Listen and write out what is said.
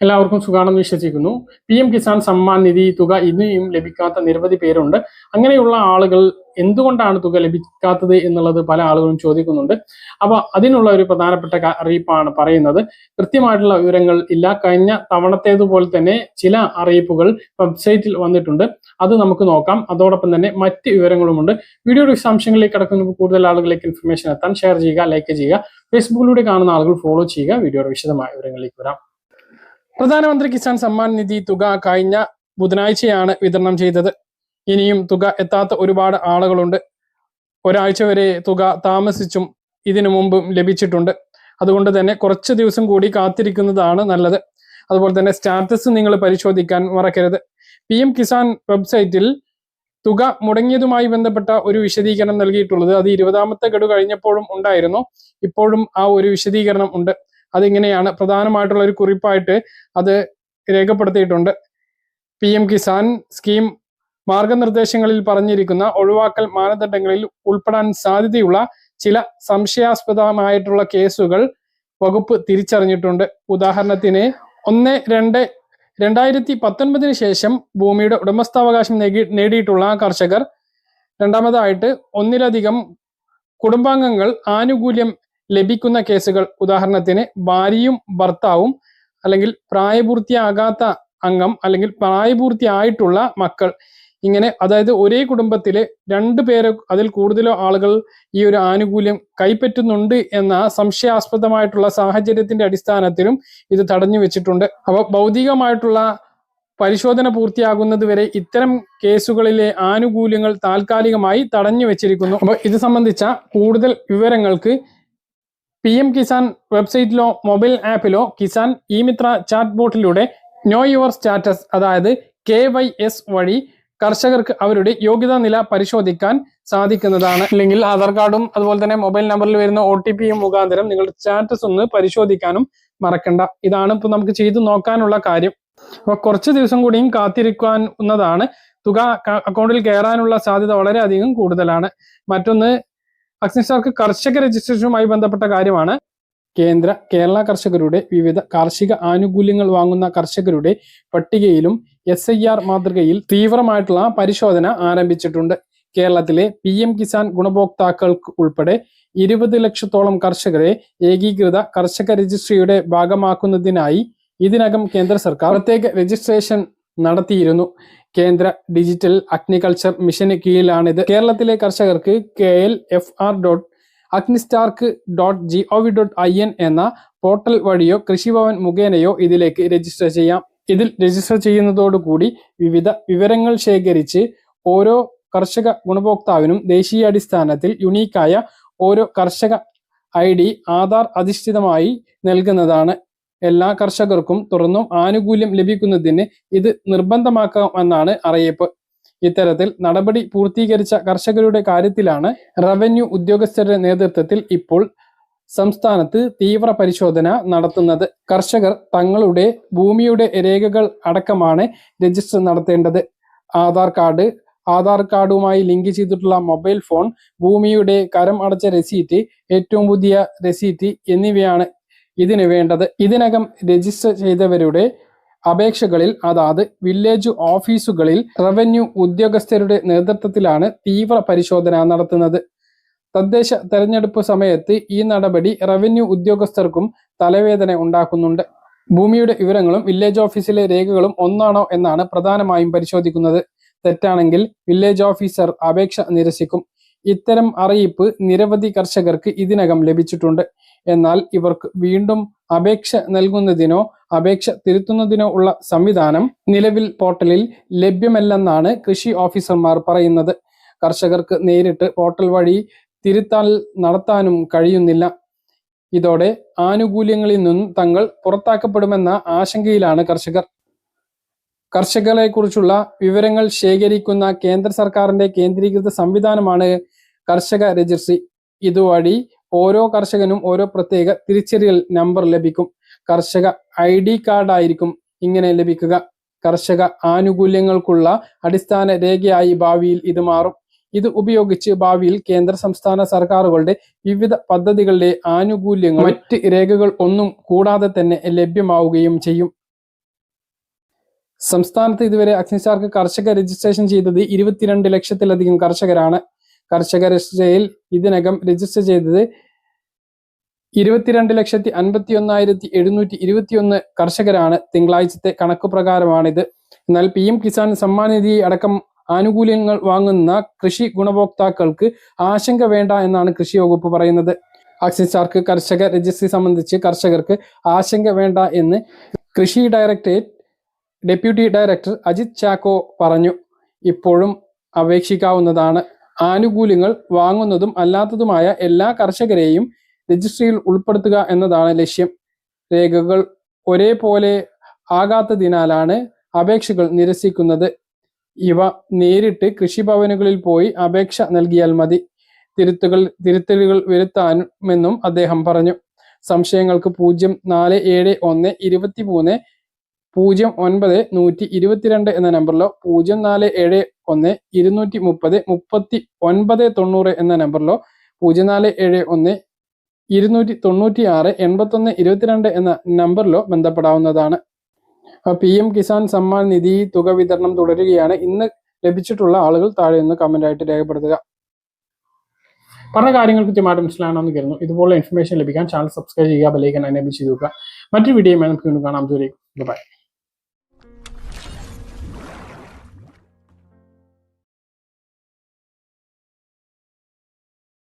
എല്ലാവർക്കും സുഖാണെന്ന് വിശ്വസിക്കുന്നു. പി എം കിസാൻ സമ്മാൻ നിധി തുക ഇനിയും ലഭിക്കാത്ത നിരവധി പേരുണ്ട്. അങ്ങനെയുള്ള ആളുകൾ എന്തുകൊണ്ടാണ് തുക ലഭിക്കാത്തത് എന്നുള്ളത് പല ആളുകളും ചോദിക്കുന്നുണ്ട്. അപ്പൊ അതിനുള്ള ഒരു പ്രധാനപ്പെട്ട അറിയിപ്പാണ് പറയുന്നത്. കൃത്യമായിട്ടുള്ള വിവരങ്ങൾ ഇല്ല. കഴിഞ്ഞ തവണത്തേതുപോലെ തന്നെ ചില അറിയിപ്പുകൾ വെബ്സൈറ്റിൽ വന്നിട്ടുണ്ട്. അത് നമുക്ക് നോക്കാം. അതോടൊപ്പം തന്നെ മറ്റ് വിവരങ്ങളുമുണ്ട്. വീഡിയോയുടെ വിശദാംശങ്ങളിലേക്ക് കടക്കുന്ന കൂടുതൽ ആളുകളിലേക്ക് ഇൻഫർമേഷൻ എത്താൻ ഷെയർ ചെയ്യുക ലൈക്ക് ചെയ്യുക. ഫേസ്ബുക്കിലൂടെ കാണുന്ന ആളുകൾ ഫോളോ ചെയ്യുക. വീഡിയോയുടെ വിശദമായ വിവരങ്ങളിലേക്ക് വരാം. പ്രധാനമന്ത്രി കിസാൻ സമ്മാൻ നിധി തുക കഴിഞ്ഞ ബുധനാഴ്ചയാണ് വിതരണം ചെയ്തത്. ഇനിയും തുക എത്താത്ത ഒരുപാട് ആളുകളുണ്ട്. ഒരാഴ്ച വരെ തുക താമസിച്ചും ഇതിനു മുമ്പും ലഭിച്ചിട്ടുണ്ട്. അതുകൊണ്ട് തന്നെ കുറച്ച് ദിവസം കൂടി കാത്തിരിക്കുന്നതാണ് നല്ലത്. അതുപോലെ തന്നെ സ്റ്റാറ്റസ് നിങ്ങൾ പരിശോധിക്കാൻ മറക്കരുത്. പി എം കിസാൻ വെബ്സൈറ്റിൽ തുക മുടങ്ങിയതുമായി ബന്ധപ്പെട്ട ഒരു വിശദീകരണം നൽകിയിട്ടുള്ളത്. അത് ഇരുപതാമത്തെ ഗഡു കഴിഞ്ഞപ്പോഴും ഉണ്ടായിരുന്നു. ഇപ്പോഴും ആ ഒരു വിശദീകരണം ഉണ്ട്. അതിങ്ങനെയാണ്. പ്രധാനമായിട്ടുള്ള ഒരു കുറിപ്പായിട്ട് അത് രേഖപ്പെടുത്തിയിട്ടുണ്ട്. പി എം കിസാൻ സ്കീം മാർഗനിർദ്ദേശങ്ങളിൽ പറഞ്ഞിരിക്കുന്ന ഒഴിവാക്കൽ മാനദണ്ഡങ്ങളിൽ ഉൾപ്പെടാൻ സാധ്യതയുള്ള ചില സംശയാസ്പദമായിട്ടുള്ള കേസുകൾ വകുപ്പ് തിരിച്ചറിഞ്ഞിട്ടുണ്ട്. ഉദാഹരണത്തിന് ഒന്ന് രണ്ട് രണ്ടായിരത്തി പത്തൊൻപതിന് ശേഷം ഭൂമിയുടെ ഉടമസ്ഥാവകാശം നേടി- നേടിയിട്ടുള്ള കർഷകർ രണ്ടാമതായിട്ട് ഒന്നിലധികം കുടുംബാംഗങ്ങൾ ആനുകൂല്യം ലഭിക്കുന്ന കേസുകൾ. ഉദാഹരണത്തിന് ഭാര്യയും ഭർത്താവും അല്ലെങ്കിൽ പ്രായപൂർത്തിയാകാത്ത അംഗം അല്ലെങ്കിൽ പ്രായപൂർത്തിയായിട്ടുള്ള മക്കൾ. ഇങ്ങനെ അതായത് ഒരേ കുടുംബത്തിലെ രണ്ടു പേരോ അതിൽ കൂടുതലോ ആളുകൾ ഈ ഒരു ആനുകൂല്യം കൈപ്പറ്റുന്നുണ്ട് എന്ന സംശയാസ്പദമായിട്ടുള്ള സാഹചര്യത്തിന്റെ അടിസ്ഥാനത്തിലും ഇത് തടഞ്ഞു വെച്ചിട്ടുണ്ട്. അപ്പോൾ ഭൗതികമായിട്ടുള്ള പരിശോധന പൂർത്തിയാകുന്നത് വരെ ഇത്തരം കേസുകളിലെ ആനുകൂല്യങ്ങൾ താൽക്കാലികമായി തടഞ്ഞു വെച്ചിരിക്കുന്നു. അപ്പോൾ ഇത് സംബന്ധിച്ച കൂടുതൽ വിവരങ്ങൾക്ക് പി എം കിസാൻ വെബ്സൈറ്റിലോ മൊബൈൽ ആപ്പിലോ കിസാൻ ഇ മിത്ര ചാറ്റ് ബോട്ടിലൂടെ നോ യുവർ സ്റ്റാറ്റസ് അതായത് കെ വൈ എസ് വഴി കർഷകർക്ക് അവരുടെ യോഗ്യതാ നില പരിശോധിക്കാൻ സാധിക്കുന്നതാണ്. അല്ലെങ്കിൽ ആധാർ കാർഡും അതുപോലെ തന്നെ മൊബൈൽ നമ്പറിൽ വരുന്ന ഒ ടി പിയും മുഖാന്തരം നിങ്ങളുടെ സ്റ്റാറ്റസ് ഒന്ന് പരിശോധിക്കാനും മറക്കണ്ട. ഇതാണ് ഇപ്പൊ നമുക്ക് ചെയ്തു നോക്കാനുള്ള കാര്യം. അപ്പൊ കുറച്ച് ദിവസം കൂടിയും കാത്തിരിക്കാവുന്നതാണ് തുക അക്കൗണ്ടിൽ കയറാനുള്ള സാധ്യത വളരെയധികം കൂടുതലാണ്. മറ്റൊന്ന് അഗ്നിസ്റ്റാർക്ക് കർഷക രജിസ്ട്രേഷനുമായി ബന്ധപ്പെട്ട കാര്യമാണ്. കേന്ദ്ര കേരള കർഷകരുടെ വിവിധ കാർഷിക ആനുകൂല്യങ്ങൾ വാങ്ങുന്ന കർഷകരുടെ പട്ടികയിലും എസ് ഐ ആർ മാതൃകയിൽ തീവ്രമായിട്ടുള്ള പരിശോധന ആരംഭിച്ചിട്ടുണ്ട്. കേരളത്തിലെ പി എം കിസാൻ ഗുണഭോക്താക്കൾക്ക് ഉൾപ്പെടെ ഇരുപത് ലക്ഷത്തോളം കർഷകരെ ഏകീകൃത കർഷക രജിസ്ട്രിയുടെ ഭാഗമാക്കുന്നതിനായി ഇതിനകം കേന്ദ്ര സർക്കാർ പ്രത്യേക രജിസ്ട്രേഷൻ നടത്തിയിരുന്നു. കേന്ദ്ര ഡിജിറ്റൽ അഗ്നികൾച്ചർ മിഷന് കീഴിലാണിത്. കേരളത്തിലെ കർഷകർക്ക് K L F R dot അഗ്നിസ്റ്റാർക്ക് dot G O V dot I N എന്ന പോർട്ടൽ വഴിയോ കൃഷിഭവൻ മുഖേനയോ ഇതിലേക്ക് രജിസ്റ്റർ ചെയ്യാം. ഇതിൽ രജിസ്റ്റർ ചെയ്യുന്നതോടുകൂടി വിവിധ വിവരങ്ങൾ ശേഖരിച്ച് ഓരോ കർഷക ഗുണഭോക്താവിനും ദേശീയാടിസ്ഥാനത്തിൽ യുണീക്കായ ഓരോ കർഷക ഐ ഡി ആധാർ അധിഷ്ഠിതമായി നൽകുന്നതാണ് എല്ലാ കർഷകർക്കും തുറന്നും ആനുകൂല്യം ലഭിക്കുന്നതിന് ഇത് നിർബന്ധമാക്കാമെന്നാണ് അറിയിപ്പ്. ഇത്തരത്തിൽ നടപടി പൂർത്തീകരിച്ച കർഷകരുടെ കാര്യത്തിലാണ് റവന്യൂ ഉദ്യോഗസ്ഥരുടെ നേതൃത്വത്തിൽ ഇപ്പോൾ സംസ്ഥാനത്ത് തീവ്ര പരിശോധന നടത്തുന്നത്. കർഷകർ തങ്ങളുടെ ഭൂമിയുടെ രേഖകൾ അടക്കമാണ് രജിസ്റ്റർ നടത്തേണ്ടത്. ആധാർ കാർഡ് ആധാർ കാർഡുമായി ലിങ്ക് ചെയ്തിട്ടുള്ള മൊബൈൽ ഫോൺ ഭൂമിയുടെ കരം അടച്ച രസീറ്റ് ഏറ്റവും പുതിയ രസീറ്റ് എന്നിവയാണ്. ഇതിന് വേണ്ടത് ഇതിനകം രജിസ്റ്റർ ചെയ്തവരുടെ അപേക്ഷകളിൽ അതാത് വില്ലേജ് ഓഫീസുകളിൽ റവന്യൂ ഉദ്യോഗസ്ഥരുടെ നേതൃത്വത്തിലാണ് തീവ്ര പരിശോധന നടത്തുന്നത്. തദ്ദേശ തെരഞ്ഞെടുപ്പ് സമയത്ത് ഈ നടപടി റവന്യൂ ഉദ്യോഗസ്ഥർക്കും തലവേദന ഉണ്ടാക്കുന്നുണ്ട്. ഭൂമിയുടെ വിവരങ്ങളും വില്ലേജ് ഓഫീസിലെ രേഖകളും ഒന്നാണോ എന്നാണ് പ്രധാനമായും പരിശോധിക്കുന്നത്. തെറ്റാണെങ്കിൽ വില്ലേജ് ഓഫീസർ അപേക്ഷ നിരസിക്കും. ഇത്തരം അറിയിപ്പ് നിരവധി കർഷകർക്ക് ഇതിനകം ലഭിച്ചിട്ടുണ്ട്. എന്നാൽ ഇവർക്ക് വീണ്ടും അപേക്ഷ നൽകുന്നതിനോ അപേക്ഷ തിരുത്തുന്നതിനോ ഉള്ള സംവിധാനം നിലവിൽ പോർട്ടലിൽ ലഭ്യമല്ലെന്നാണ് കൃഷി ഓഫീസർമാർ പറയുന്നത്. കർഷകർക്ക് നേരിട്ട് പോർട്ടൽ വഴി തിരുത്താൽ നടത്താനും കഴിയുന്നില്ല. ഇതോടെ ആനുകൂല്യങ്ങളിൽ നിന്നും തങ്ങൾ പുറത്താക്കപ്പെടുമെന്ന ആശങ്കയിലാണ് കർഷകർ. കർഷകരെ കുറിച്ചുള്ള വിവരങ്ങൾ ശേഖരിക്കുന്ന കേന്ദ്ര സർക്കാരിന്റെ കേന്ദ്രീകൃത സംവിധാനമാണ് കർഷക രജിസ്ട്രി. ഇതുവഴി ഓരോ കർഷകനും ഓരോ പ്രത്യേക തിരിച്ചറിയൽ നമ്പർ ലഭിക്കും. കർഷക ഐ ഡി കാർഡ് ആയിരിക്കും ഇങ്ങനെ ലഭിക്കുക. കർഷക ആനുകൂല്യങ്ങൾക്കുള്ള അടിസ്ഥാന രേഖയായി ഭാവിയിൽ ഇത് മാറും. ഇത് ഉപയോഗിച്ച് ഭാവിയിൽ കേന്ദ്ര സംസ്ഥാന സർക്കാരുകളുടെ വിവിധ പദ്ധതികളുടെ ആനുകൂല്യങ്ങൾ മറ്റ് രേഖകൾ ഒന്നും കൂടാതെ തന്നെ ലഭ്യമാവുകയും ചെയ്യും. സംസ്ഥാനത്ത് ഇതുവരെ അഗ്നിസാർക്ക് കർഷക രജിസ്ട്രേഷൻ ചെയ്തത് ഇരുപത്തിരണ്ട് ലക്ഷത്തിലധികം കർഷകരാണ്. കർഷക രജിസ്ട്രയിൽ ഇതിനകം രജിസ്റ്റർ ചെയ്തത് ഇരുപത്തിരണ്ട് ലക്ഷത്തി അൻപത്തി ഒന്നായിരത്തി എഴുന്നൂറ്റി ഇരുപത്തിയൊന്ന് കർഷകരാണ്. തിങ്കളാഴ്ചത്തെ കണക്ക് പ്രകാരമാണിത്. എന്നാൽ പി എം കിസാൻ സമ്മാൻ നിധി അടക്കം ആനുകൂല്യങ്ങൾ വാങ്ങുന്ന കൃഷി ഗുണഭോക്താക്കൾക്ക് ആശങ്ക വേണ്ട എന്നാണ് കൃഷി വകുപ്പ് പറയുന്നത്. അക്സിസാർക്ക് കർഷക രജിസ്ട്രി സംബന്ധിച്ച് കർഷകർക്ക് ആശങ്ക വേണ്ട എന്ന് കൃഷി directorate deputy director Ajith Chacko പറഞ്ഞു ഇപ്പോഴും അപേക്ഷിക്കാവുന്നതാണ്. ആനുകൂല്യങ്ങൾ വാങ്ങുന്നതും അല്ലാത്തതുമായ എല്ലാ കർഷകരെയും രജിസ്ട്രിയിൽ ഉൾപ്പെടുത്തുക എന്നതാണ് ലക്ഷ്യം. രേഖകൾ ഒരേപോലെ ആകാത്തതിനാലാണ് അപേക്ഷകൾ നിരസിക്കുന്നത്. ഇവ നേരിട്ട് കൃഷിഭവനുകളിൽ പോയി അപേക്ഷ നൽകിയാൽ മതി. തിരുത്തുകൾ തിരുത്തലുകൾ വരുത്താനുമെന്നും അദ്ദേഹം പറഞ്ഞു. സംശയങ്ങൾക്ക് പൂജ്യം നാല് ഏഴ് ഒന്ന് ഇരുപത്തി മൂന്ന് പൂജ്യം ഒൻപത് നൂറ്റി ഇരുപത്തിരണ്ട് എന്ന നമ്പറിലോ പൂജ്യം നാല് ഏഴ് ഒന്ന് ഇരുന്നൂറ്റി മുപ്പത് മുപ്പത്തി ഒൻപത് തൊണ്ണൂറ് എന്ന നമ്പറിലോ പൂജ്യം നാല് ഏഴ് ഒന്ന് ഇരുന്നൂറ്റി തൊണ്ണൂറ്റി ആറ് എൺപത്തൊന്ന് ഇരുപത്തിരണ്ട് എന്ന നമ്പറിലോ ബന്ധപ്പെടാവുന്നതാണ്. പി എം കിസാൻ സമ്മാൻ നിധി തുക വിതരണം തുടരുകയാണ്. ഇന്ന് ലഭിച്ചിട്ടുള്ള ആളുകൾ താഴെ നിന്ന് കമന്റ് ആയിട്ട് രേഖപ്പെടുത്തുക. പറഞ്ഞ കാര്യങ്ങൾ കൃത്യമായിട്ട് മനസ്സിലാണെന്ന് കരുതുന്നു. ഇതുപോലെ ഇൻഫർമേഷൻ ലഭിക്കാൻ ചാനൽ സബ്സ്ക്രൈബ് ചെയ്യുക ബെലൈക്കൻ എനേബിൾ ചെയ്തു മറ്റൊരു വീഡിയോയുമായി നമുക്ക് വീണ്ടും കാണാം. ദൂരേക്ക് ബൈ